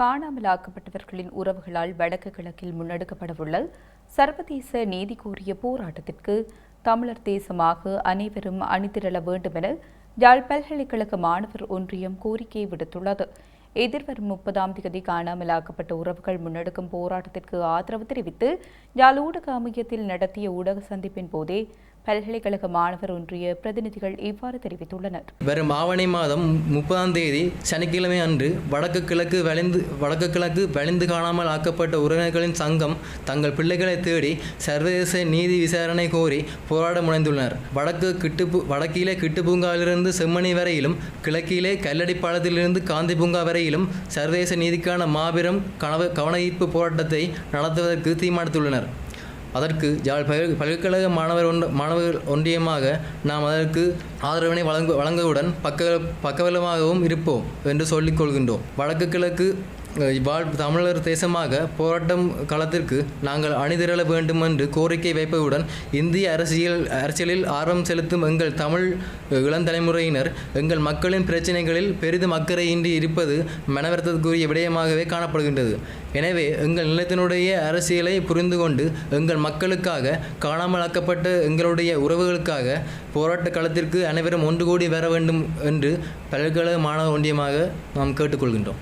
காணாமலாக்கப்பட்டவர்களின் உறவுகளால் வடக்கு கிழக்கில் முன்னெடுக்கப்படவுள்ள சர்வதேச நீதி கோரிய போராட்டத்திற்கு தமிழர் தேசமாக அனைவரும் அணிதிரள வேண்டுமென யாழ் பல்கலைக்கழக மாணவர் ஒன்றியம் கோரிக்கை விடுத்துள்ளது. எதிர்வரும் முப்பதாம் தேதி காணாமலாக்கப்பட்ட உறவுகள் முன்னெடுக்கும் போராட்டத்திற்கு ஆதரவு தெரிவித்து யாழ் ஊடக அமையத்தில் நடத்திய ஊடக சந்திப்பின் போதே பல்கலைக்கழக மாணவர் ஒன்றிய பிரதிநிதிகள் இவ்வாறு தெரிவித்துள்ளனர். வரும் ஆவணி மாதம் முப்பதாம் தேதி சனிக்கிழமை அன்று வடக்கு கிழக்கு வளைந்து வடக்கு கிழக்கு வலிந்து காணாமல் ஆக்கப்பட்ட உறவினர்களின் சங்கம் தங்கள் பிள்ளைகளை தேடி சர்வதேச நீதி விசாரணை கோரி போராட முனைந்துள்ளனர். வடக்கு கிட்டுப்பு வடக்கிலே கிட்டு பூங்காவிலிருந்து செம்மணி வரையிலும் கிழக்கிலே கல்லடி பாலத்திலிருந்து காந்தி பூங்கா வரையிலும் சர்வதேச நீதிக்கான மாபெரும் கனவு கவனஈர்ப்பு போராட்டத்தை நடத்துவதற்கு தீர்மானித்துள்ளனர். அதற்கு ஜாழ் பல்கலை- பல்கலைக்கழக மாணவர் ஒன்று மாணவர் ஒன்றியமாக நாம் அதற்கு ஆதரவினை வழங்கு வழங்குவதுடன் பக்க பக்கவலமாகவும் இருப்போம் என்று சொல்லிக் கொள்கின்றோம். வடக்கு கிழக்கு வாழ் தமிழர் தேசமாக போராட்டம் களத்திற்கு நாங்கள் அணிதிரள வேண்டும் என்று கோரிக்கை வைப்பதுடன் இந்திய அரசியல் அரசியலில் ஆர்வம் செலுத்தும் எங்கள் தமிழ் இளந்தலைமுறையினர் எங்கள் மக்களின் பிரச்சினைகளில் பெரிதும் அக்கறையின்றி இருப்பது மனவருத்தத்துக்குரிய விடயமாகவே காணப்படுகின்றது. எனவே எங்கள் நிலத்தினுடைய அரசியலை புரிந்து கொண்டு எங்கள் மக்களுக்காக காணாமலாக்கப்பட்ட எங்களுடைய உறவுகளுக்காக போராட்ட களத்திற்கு அனைவரும் ஒன்று கூடி வர வேண்டும் என்று பல்கலை மாணவ ஒன்றியமாக நாம் கேட்டுக்கொள்கின்றோம்.